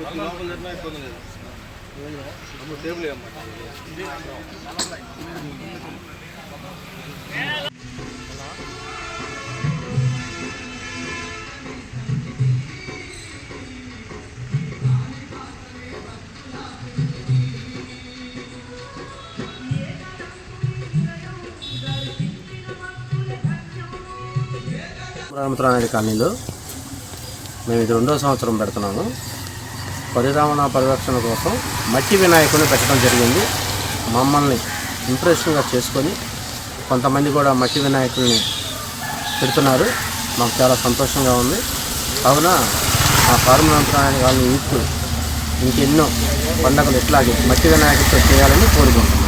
లోపల అనేది ఇబ్బంది కాలనీలో మేము ఇది రెండో సంవత్సరం పెడుతున్నాము. పరిరమణ పరిరక్షణ కోసం మట్టి వినాయకుని పెట్టడం జరిగింది. మమ్మల్ని ఇంప్రెషన్గా చేసుకొని కొంతమంది కూడా మట్టి వినాయకుల్ని పెడుతున్నారు. మాకు చాలా సంతోషంగా ఉంది. కావున మా పారమరామపురాణి కాలనీ యూత్ ఇంకెన్నో పండగలు ఇట్లాగే మట్టి వినాయకుడితో చేయాలని కోరుకుంటున్నాను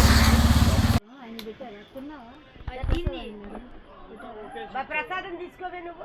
ప్రసాదం తీసుకోవే నువ్వు.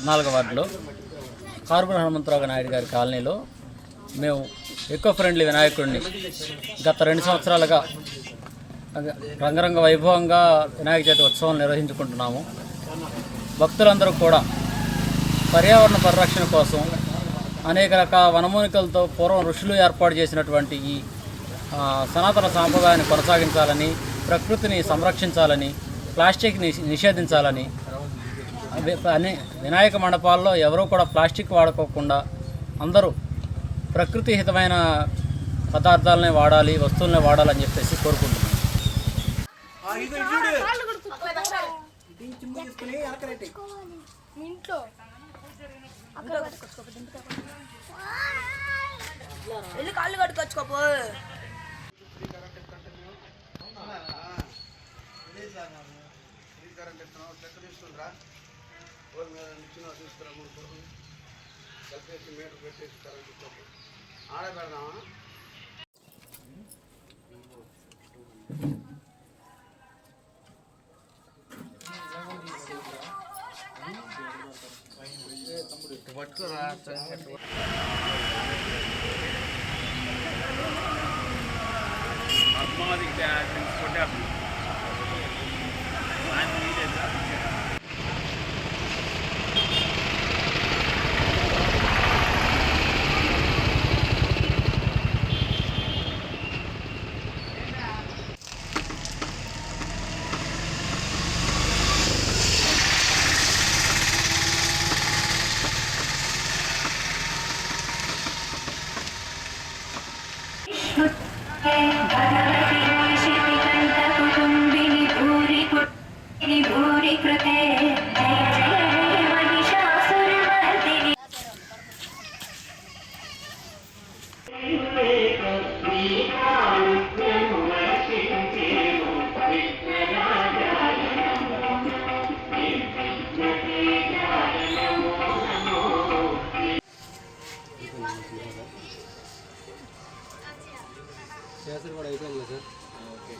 పద్నాలుగు వార్డులో. కార్బన్ హనుమంతరావు నాయుడు గారి కాలనీలో మేము ఎక్కువ ఫ్రెండ్లీ వినాయకుడిని గత రెండు సంవత్సరాలుగా రంగరంగ వైభవంగా వినాయక చవితి ఉత్సవం నిర్వహించుకుంటున్నాము. భక్తులందరూ కూడా పర్యావరణ పరిరక్షణ కోసం అనేక రకాల వనమూలికలతో పూర్వం ఋషులు ఏర్పాటు చేసినటువంటి ఈ సనాతన సాంప్రదాయాన్ని కొనసాగించాలని ప్రకృతిని సంరక్షించాలని ప్లాస్టిక్ని నిషేధించాలని అవి- వినాయక మండపాల్లో ఎవరూ కూడా ప్లాస్టిక్ వాడుకోకుండా అందరూ ప్రకృతి హితమైన పదార్థాలనే వాడాలి వస్తువులనే వాడాలని చెప్పేసి కోరుకుంటున్నాను కాళ్ళు కట్టుకోవచ్చుకోపో ఇచ్చిన తీసుకురాము అనుకోవడం కలిపేసి మీటర్ పెట్టేసి కరెంట్ ఇచ్చినప్పుడు ఆడబెడదామా పట్టుకురా పద్మావతి ప్రిన్సిపల్ చేస్తారు కూడా అయిపోయింది సార్. ఓకే.